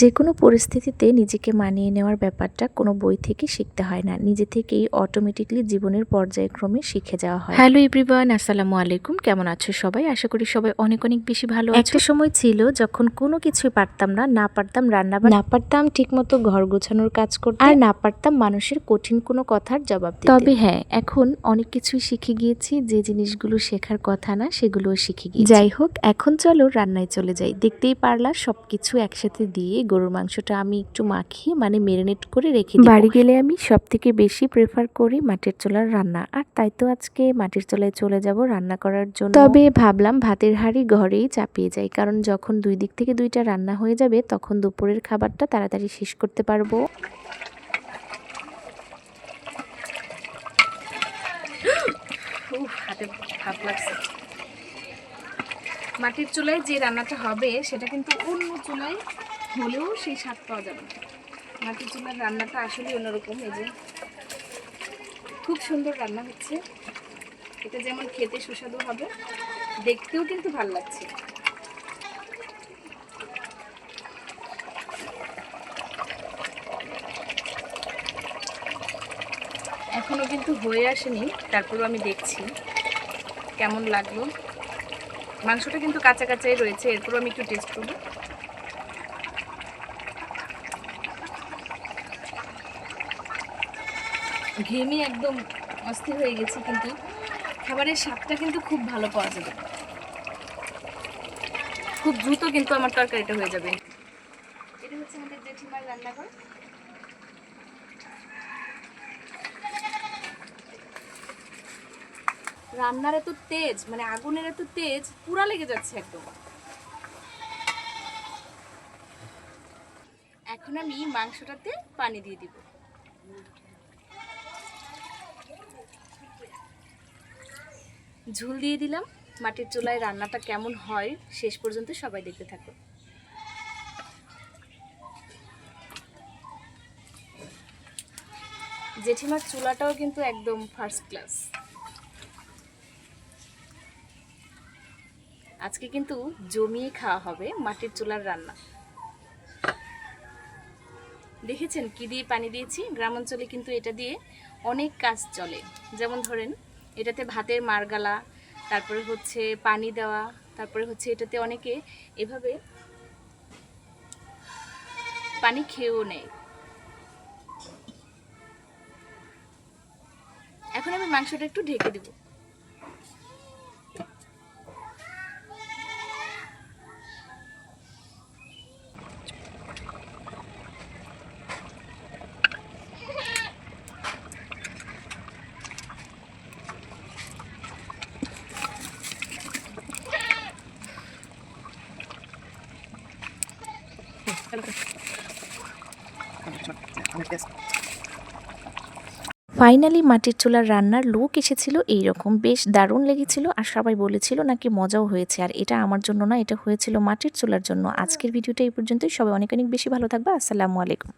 যে কোনো পরিস্থিতিতে নিজেকে মানিয়ে নেওয়ার ব্যাপারটা কোনো বই থেকে শিখতে হয় না। নিজে থেকেই অটোমেটিকলি জীবনের পর্যায়ক্রমে শিখে যাওয়া হয়। হ্যালো এভরিওয়ান আসসালামু আলাইকুম। কেমন আছো সবাই? আশা করি সবাই অনেক অনেক বেশি ভালো একটা সময় ছিল যখন কোনো কিছুই পারতাম না না পারতাম রান্না না পারতাম ঠিকমতো ঘর গোছানোর কাজ করতে। আর না পারতাম মানুষের কঠিন কোনো কথার জবাব দিতে। তবে হ্যাঁ এখন অনেক কিছুই শিখে গিয়েছি যে জিনিসগুলো শেখার কথা না সেগুলোও শিখে গিয়েছি। যাই হোক এখন চলো রান্নায় চলে যাই। দেখতেই পারলা সবকিছু একসাথে দিয়ে গরুর মাংসটা আমি একটু মাখিয়ে মানে মেরিনেট করে রেখে দিই বাড়ি গেলে আমি সব থেকে বেশি প্রেফার করি মাটির চুলার রান্না। আর তাই তো আজকে মাটির চুলায় চলে যাব রান্না করার জন্য। তবে ভাবলাম ভাতের হাঁড়ি ঘরেই চাপিয়ে যাই কারণ যখন দুই দিক থেকে দুইটা রান্না হয়ে যাবে তখন দুপুরের খাবারটা তাড়াতাড়ি শেষ করতে পারব। হাতে ভাত লাগছে। মাটির চুলায় যে রান্নাটা হবে সেটা কিন্তু অন্য চুলায় হলেও সেই স্বাদ পাওয়া যাবে। মাটির চুলার রান্নাটা আসলে অন্যরকম, এই যে খুব সুন্দর রান্না হচ্ছে। এটা যেমন খেতে সুস্বাদু হবে, দেখতেও কিন্তু ভালো লাগছে। এখনও কিন্তু হয়ে আসেনি, তারপরেও আমি দেখছি কেমন লাগল। মাংসটা কিন্তু কাঁচা কাঁচাই রয়েছে, এরপরও আমি একটু টেস্ট করব। ঘেমে একদম অস্থির হয়ে গেছি, কিন্তু খাবারের স্বাদটা কিন্তু খুব ভালো পাওয়া যাবে। খুব দ্রুত কিন্তু আমার তরকারিটা হয়ে যাবে। এটা হচ্ছে আমাদের জেঠিমার রান্নাঘর। রান্নার এত তেজ মানে আগুনের এত তেজ, পুরা লেগে যাচ্ছে একদম। এখন আমি মাংসটাতে পানি দিয়ে দিব। ঝুল দিয়ে দিলাম। মাটির চুলায় রান্নাটা কেমন হয় শেষ পর্যন্ত সবাই দেখতে থাকো। জেঠিমার চুলাটাও কিন্তু একদম ফার্স্ট ক্লাস আজকে কিন্তু জমিয়ে খাওয়া হবে মাটির চুলার রান্না। দেখেছেন কি দিয়ে পানি দিয়েছি? গ্রাম অঞ্চলে কিন্তু এটা দিয়ে অনেক কাজ চলে। যেমন ধরেন এটাতে ভাতের মারগালা, তারপরে হচ্ছে পানি দেওয়া, তারপরে হচ্ছে এটাতে অনেকে এভাবে পানি খেয়েও নেয়। এখন আমি মাংসটা একটু ঢেকে দেবো। ফাইনালি মাটির চুলার রান্নার লুক এসেছিল এইরকম। বেশ দারুণ লেগেছিল আর সবাই বলেছিল নাকি মজাও হয়েছে। আর এটা আমার জন্য না, এটা হয়েছিল মাটির চুলার জন্য। আজকের ভিডিওটা এই পর্যন্তই। সবাই অনেক অনেক বেশি ভালো থাকবে। আসসালামু আলাইকুম।